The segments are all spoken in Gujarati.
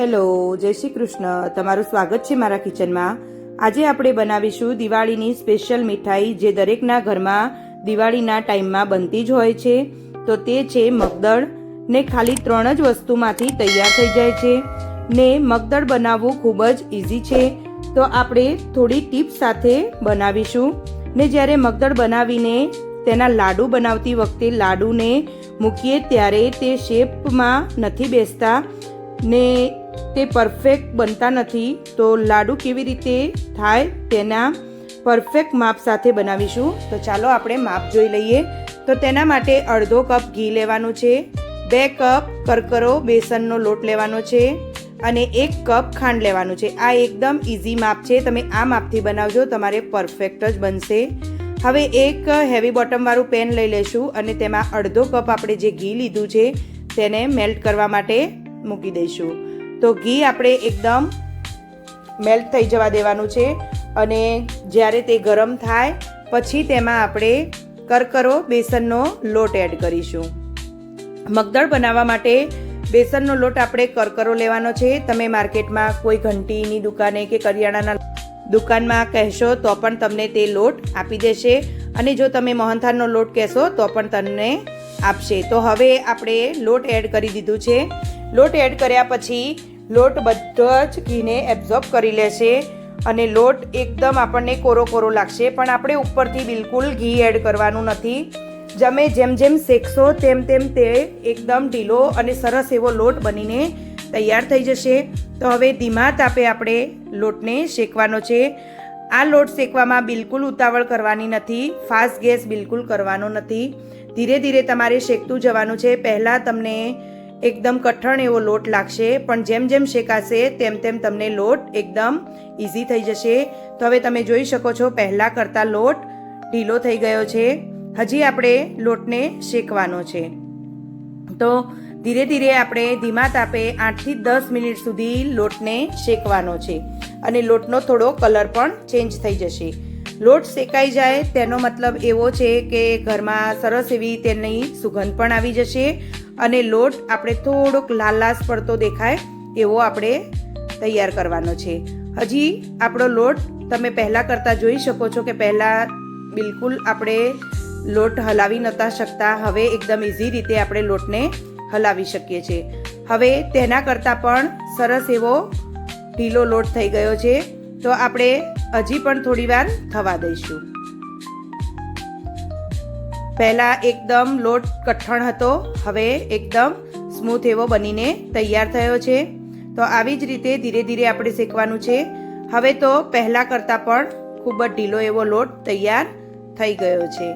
હેલો, જય શ્રી કૃષ્ણ. તમારું સ્વાગત છે મારા કિચનમાં. આજે આપણે બનાવીશું દિવાળીની સ્પેશિયલ મીઠાઈ જે દરેકના ઘરમાં દિવાળીના ટાઈમમાં બનતી જ હોય છે. તો તે છે મગદળ. ને ખાલી ત્રણ જ વસ્તુમાંથી તૈયાર થઈ જાય છે. ને મગદળ બનાવવું ખૂબ જ ઇઝી છે. તો આપણે થોડી ટીપ સાથે બનાવીશું. ને જ્યારે મગદળ બનાવીને તેના લાડુ બનાવતી વખતે લાડુને મૂકીએ ત્યારે તે શેપમાં નથી બેસતા. ને તે પરફેક્ટ બનતા નથી. તો લાડુ કેવી રીતે થાય તેના પરફેક્ટ માપ સાથે બનાવીશું. તો ચાલો આપણે માપ જોઈ લઈએ. તો તેના માટે અડધો કપ ઘી લેવાનું છે. બે કપ કરકરો બેસનનો લોટ લેવાનો છે અને એક કપ ખાંડ લેવાનું છે. આ એકદમ ઇઝી માપ છે. તમે આ માપથી બનાવજો, તમારે પરફેક્ટ જ બનશે. હવે એક હેવી બોટમવાળું પેન લઈ લેશું અને તેમાં અડધો કપ આપણે જે ઘી લીધું છે તેને મેલ્ટ કરવા માટે મૂકી દઈશું. તો ઘી આપણે એકદમ મેલ્ટ થઈ જવા દેવાનું છે અને જ્યારે તે ગરમ થાય, પછી તેમાં આપણે કરકરો, બેસનનો લોટ એડ કરીશું. મગદળ બનાવવા માટે બેસનનો લોટ આપણે કરકરો લેવાનો છે. તમે માર્કેટમાં કોઈ ઘંટીની દુકાને કે કરિયાણાના દુકાનમાં કહેશો તો પણ તમને તે લોટ આપી દેશે અને જો તમે મોહનથાળનો લોટ કહેશો તો પણ તમને આપશે. તો હવે આપણે લોટ એડ કરી દીધું છે. લોટ એડ કર્યા પછી લોટ બધો જ ઘીને એબ્ઝોર્બ કરી લેશે અને લોટ એકદમ આપણને કોરો કોરો લાગશે, પણ આપણે ઉપરથી બિલકુલ ઘી એડ કરવાનું નથી. જમે જેમ જેમ શેકશો તેમ તેમ તે એકદમ ઢીલો અને સરસ એવો લોટ બનીને તૈયાર થઈ જશે. તો હવે ધીમા તાપે આપણે લોટને શેકવાનો છે. આ લોટ શેકવામાં બિલકુલ ઉતાવળ કરવાની નથી ફાસ્ટ ગેસ બિલકુલ કરવાનો નથી. ધીરે ધીરે તમારે શેકતું જવાનું છે. પહેલાં તમને એકદમ કઠણ એવો લોટ લાગશે, પણ જેમ જેમ શેકાશે, તેમ તેમ તમને લોટ એકદમ ઇઝી થઈ જશે. તો હવે તમે જોઈ શકો છો, પહેલાં કરતાં લોટ ઢીલો થઈ ગયો છે. હજી આપણે લોટને શેકવાનો છે. તો ધીરે ધીરે આપણે ધીમા તાપે આઠથી દસ મિનિટ સુધી લોટને શેકવાનો છે. અને લોટનો થોડો કલર પણ ચેન્જ થઈ જશે. લોટ શેકાઈ જાય, તેનો મતલબ એવો છે કે ઘરમાં સરસ એવી તેની સુગંધ પણ આવી જશે. અને લોટ આપણે થોડોક લાલાશ પડતો દેખાય એવો આપણે તૈયાર કરવાનો છે. હજી આપણો લોટ તમે પહેલાં કરતાં જોઈ શકો છો કે પહેલાં બિલકુલ આપણે લોટ હલાવી નહોતા શકતા. હવે એકદમ ઇઝી રીતે આપણે લોટને હલાવી શકીએ છીએ. હવે તેના કરતાં પણ સરસ એવો ઢીલો લોટ થઈ ગયો છે. તો આપણે હજી પણ થોડીવાર થવા દઈશું. પહેલાં એકદમ લોટ કઠણ હતો, હવે એકદમ સ્મૂથ એવો બનીને તૈયાર થયો છે. તો આવી જ રીતે ધીરે ધીરે આપણે શેકવાનું છે. હવે તો પહેલાં કરતાં પણ ખૂબ જ ઢીલો એવો લોટ તૈયાર થઈ ગયો છે.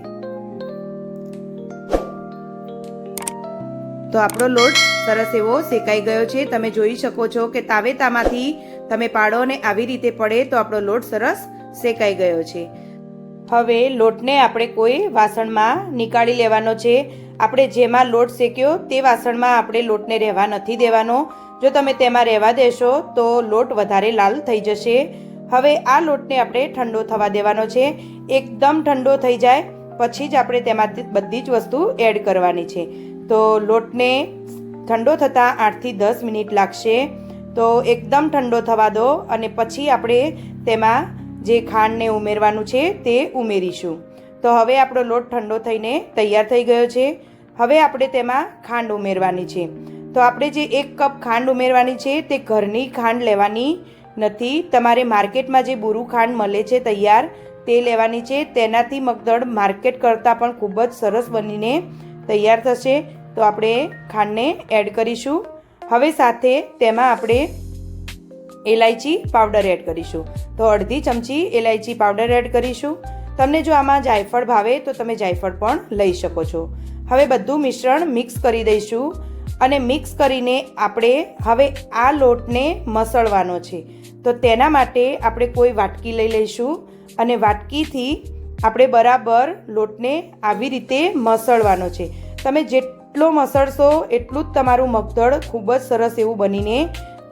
તો આપણો લોટ સરસ એવો શેકાઈ ગયો છે. તમે જોઈ શકો છો કે તાવેતામાંથી તમે પાડો અને આવી રીતે પડે તો આપણો લોટ સરસ શેકાઈ ગયો છે. હવે લોટને આપણે કોઈ વાસણમાં નીકાળી લેવાનો છે. આપણે જેમાં લોટ શેક્યો તે વાસણમાં આપણે લોટને રહેવા નથી દેવાનો. જો તમે તેમાં રહેવા દેશો તો લોટ વધારે લાલ થઈ જશે. હવે આ લોટને આપણે ઠંડો થવા દેવાનો છે. એકદમ ઠંડો થઈ જાય, પછી જ આપણે તેમાંથી બધી જ વસ્તુ એડ કરવાની છે. તો લોટને ઠંડો થતાં આઠથી દસ મિનિટ લાગશે. તો એકદમ ઠંડો થવા દો અને પછી આપણે તેમાં જે ખાંડને ઉમેરવાનું છે તે ઉમેરીશું. તો હવે આપણો લોટ ઠંડો થઈને તૈયાર થઈ ગયો છે. હવે આપણે તેમાં ખાંડ ઉમેરવાની છે. તો આપણે જે એક કપ ખાંડ ઉમેરવાની છે તે ઘરની ખાંડ લેવાની નથી. તમારે માર્કેટમાં જે બુરુ ખાંડ મળે છે તૈયાર, તે લેવાની છે. તેનાથી મગદળ માર્કેટ કરતાં પણ ખૂબ જ સરસ બનીને તૈયાર થશે. તો આપણે ખાંડને એડ કરીશું. હવે સાથે તેમાં આપણે એલાયચી પાવડર એડ કરીશું. તો અડધી ચમચી એલાયચી પાવડર એડ કરીશું. તમને જો આમાં જાયફળ ભાવે તો તમે જાયફળ પણ લઈ શકો છો. હવે બધું મિશ્રણ મિક્સ કરી દઈશું અને મિક્સ કરીને આપણે હવે આ લોટને મસળવાનો છે. તો તેના માટે આપણે કોઈ વાટકી લઈ લઈશું અને વાટકીથી આપણે બરાબર લોટને આવી રીતે મસળવાનો છે. તમે જેટલો મસળશો એટલું જ તમારું મગદળ ખૂબ જ સરસ એવું બનીને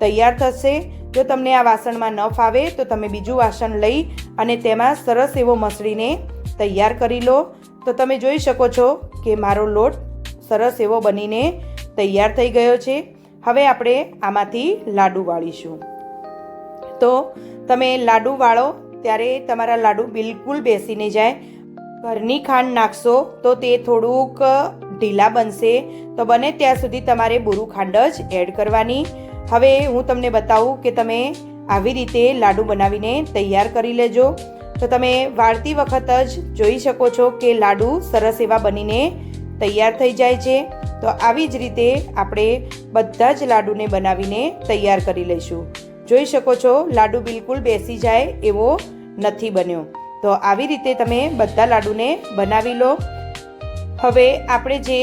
તૈયાર થશે. જો તમને આ વાસણમાં ન ફાવે તો તમે બીજું વાસણ લઈ અને તેમાં સરસ એવો મસળીને તૈયાર કરી લો. તો તમે જોઈ શકો છો કે મારો લોટ સરસ એવો બનીને તૈયાર થઈ ગયો છે. હવે આપણે આમાંથી લાડુ વાળીશું. તો તમે લાડુ વાળો ત્યારે તમારા લાડુ બિલકુલ બેસી નહીં જાય. ઘરની ખાંડ નાખશો તો તે થોડુંક ઢીલા બનશે. તો બને ત્યાં સુધી તમારે બુરું ખાંડ જ એડ કરવાની. હવે હું તમને બતાવું કે તમે આવી રીતે લાડુ બનાવીને તૈયાર કરી લેજો. તો તમે વાળતી વખત જ જોઈ શકો છો કે લાડુ સરસ એવા બનીને તૈયાર થઈ જાય છે. તો આવી જ રીતે આપણે બધા જ લાડુને બનાવીને તૈયાર કરી લઈશું. જોઈ શકો છો, લાડુ બિલકુલ બેસી જાય એવો નથી બન્યો. તો આવી રીતે તમે બધા લાડુને બનાવી લો. હવે આપણે જે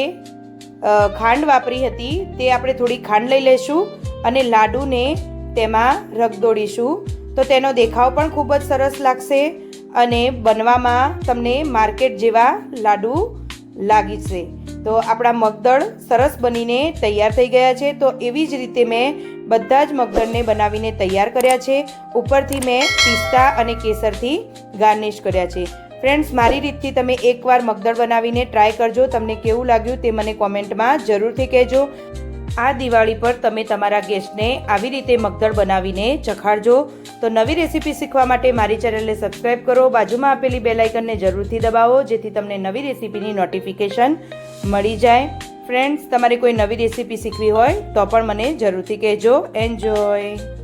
ખાંડ વાપરી હતી તે આપણે થોડી ખાંડ લઈ લઈશું. અને લાડુને તેમાં રગદોડીશું તો તેનો દેખાવ પણ ખૂબ જ સરસ લાગશે અને બનવામાં તમને માર્કેટ જેવા લાડુ લાગશે. તો આપણા મગદળ સરસ બનીને તૈયાર થઈ ગયા છે. તો એવી જ રીતે મેં બધા જ મગદળને બનાવીને તૈયાર કર્યા છે. ઉપરથી મેં પિસ્તા અને કેસરથી ગાર્નિશ કર્યા છે. ફ્રેન્ડ્સ, મારી રીતથી તમે એકવાર મગદળ બનાવીને ટ્રાય કરજો. તમને કેવું લાગ્યું તે મને કોમેન્ટમાં જરૂરથી કહેજો. આ દિવાળી પર તમે તમારા ગેસ્ટને આવી રીતે મગદળ બનાવીને ચખાડજો. તો નવી રેસીપી શીખવા માટે મારી ચેનલને સબસ્ક્રાઇબ કરો. બાજુમાં આપેલી બેલ આઇકનને જરૂરથી દબાવો, જેથી તમને નવી રેસીપીની નોટિફિકેશન મળી જાય. ફ્રેન્ડ્સ, તમારે કોઈ નવી રેસીપી શીખવી હોય તો પણ મને જરૂરથી કહેજો. એન્જોય